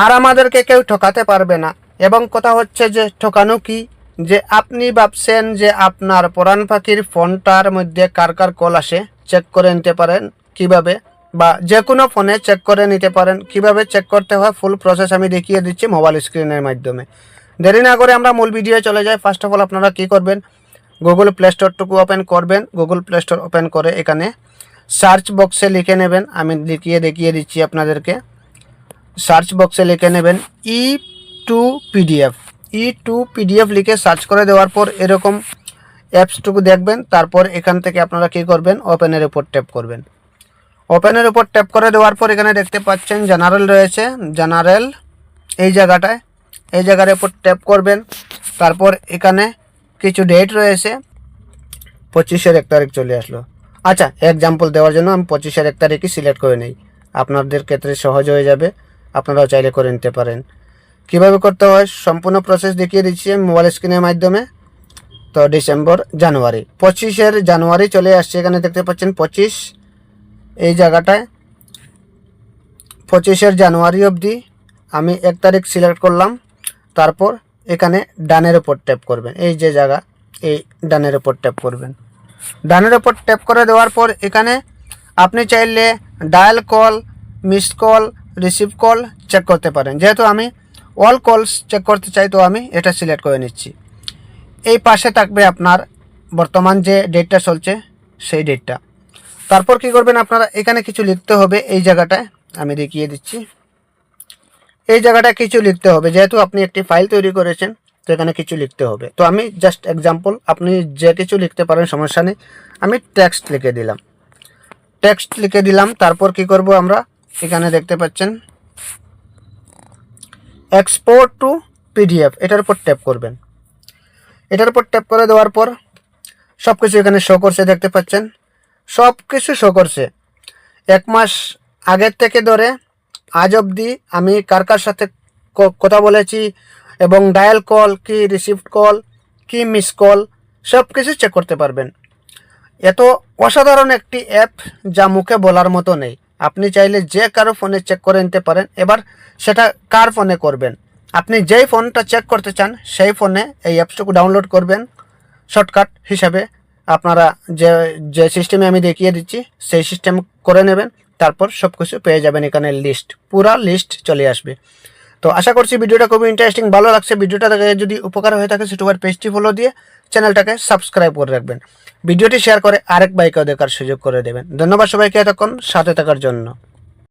আর আমাদেরকে কেউ ঠকাতে পারবে না। এবং কথা হচ্ছে যে, ঠকানো কি? যে আপনি ভাবছেন যে আপনার পরাণ পাখির ফোনটার মধ্যে কার কার কল আসে চেক করে নিতে পারেন কীভাবে, বা যে কোনো ফোনে চেক করে নিতে পারেন কীভাবে চেক করতে হয়। ফুল প্রসেস আমি দেখিয়ে দিচ্ছি মোবাইল স্ক্রিনের মাধ্যমে। দেরি না করে আমরা মূল ভিডিও চলে যাই। ফার্স্ট অফ অল আপনারা কি করবেন? গুগল প্লে স্টোরটুকু ওপেন করবেন। গুগল প্লে স্টোর ওপেন করে এখানে সার্চ বক্সে লিখে নেবেন। আমি লিখিয়ে দেখিয়ে দিচ্ছি আপনাদেরকে। সার্চ বক্সে লিখে নেবেন E to PDF E to PDF লিখে সার্চ করে দেওয়ার পর এরকম অ্যাপসটুকু দেখবেন, তারপর এখান থেকে আপনারা কী করবেন? ওপেনের উপর ট্যাপ করবেন। ওপেনের উপর ট্যাপ করে দেওয়ার পর এখানে দেখতে পাচ্ছেন জেনারেল রয়েছে। জেনারেল এই জায়গাটায়, এই জায়গার উপর ট্যাপ করবেন। তারপর এখানে কিছু ডেট রয়েছে, পঁচিশের এক তারিখ চলে আসলো। আচ্ছা এক্সাম্পল দেওয়ার জন্য আমি পঁচিশের এক তারিখই সিলেক্ট করে নিই। আপনাদের ক্ষেত্রে সহজ হয়ে যাবে। আপনারাও চাইলে করে নিতে পারেন। কীভাবে করতে হয়? সম্পূর্ণ প্রসেস দেখিয়ে দিচ্ছি মোবাইল স্ক্রিনের মাধ্যমে। তো ডিসেম্বর জানুয়ারি পঁচিশের জানুয়ারি চলে আসছে। এখানে দেখতে পাচ্ছেন পঁচিশ। এই জায়গাটায় পঁচিশের জানুয়ারি অবধি আমি এক তারিখ সিলেক্ট করলাম। তারপর এখানে ডানের ওপর ট্যাপ করবেন। এই যে জায়গা, এই ডানের ওপর ট্যাপ করবেন। ডানের ওপর ট্যাপ করে দেওয়ার পর এখানে আপনি চাইলে dial call miss call receive call check করতে পারেন। যেহেতু আমি অল কলস চেক করতে চাই, তো আমি এটা সিলেক্ট করে নিচ্ছি। এই পাশে থাকবে আপনার বর্তমান যে ডেটটা চলছে, সেই ডেটটা তারপর কি করবেন আপনারা? এখানে কিছু লিখতে হবে এই জায়গাটায়, আমি দেখিয়ে দিচ্ছি। এই জায়গাটা কিছু লিখতে হবে। যেহেতু আপনি একটি ফাইল তৈরি করেছেন, তো এখানে কিছু লিখতে হবে। তো আমি জাস্ট এক্সাম্পল আপনি যে কিছু লিখতে পারেন, সমস্যা নেই। আমি টেক্সট লিখে দিলাম। টেক্সট লিখে দিলাম, তারপর কি করব আমরা? এখানে দেখতে পাচ্ছেন। এক্সপোর্ট টু পিডিএফ এটার উপর ট্যাপ করবেন। এটার উপর ট্যাপ করে দেওয়ার পর সব কিছু এখানে শো করছে, দেখতে পাচ্ছেন। সব কিছু শো করছে। এক মাস আগের থেকে ধরে আজ অবধি আমি কার কার সাথে কথা বলেছি এবং ডায়াল কল কি রিসিভড কল কি মিস কল সব কিছু চেক করতে পারবেন। এত অসাধারণ একটি অ্যাপ যা মুখে বলার মতো নেই। আপনি চাইলে যে কারও ফোনে চেক করে নিতে পারেন। এবার সেটা কার ফোনে করবেন? আপনি যেই ফোনটা চেক করতে চান, সেই ফোনে এই অ্যাপসটুকু ডাউনলোড করবেন। শর্টকাট হিসাবে আপনারা যে যে সিস্টেমে আমি দেখিয়ে দিচ্ছি, সেই সিস্টেম করে নেবেন। তারপর সব কিছু পেয়ে যাবেন এখানে লিস্ট পুরা লিস্ট চলে আসবে। তো আশা করছি ভিডিওটা খুবই ইন্টারেস্টিং ভালো লাগছে। ভিডিওটা যদি উপকার হয়ে থাকে সেটুবার পেজটি ফলো দিয়ে চ্যানেলটাকে সাবস্ক্রাইব করে রাখবেন। ভিডিওটি শেয়ার করে আরেক বাইকেও দেখার সুযোগ করে দেবেন। ধন্যবাদ সবাইকে এতক্ষণ সাথে থাকার জন্য।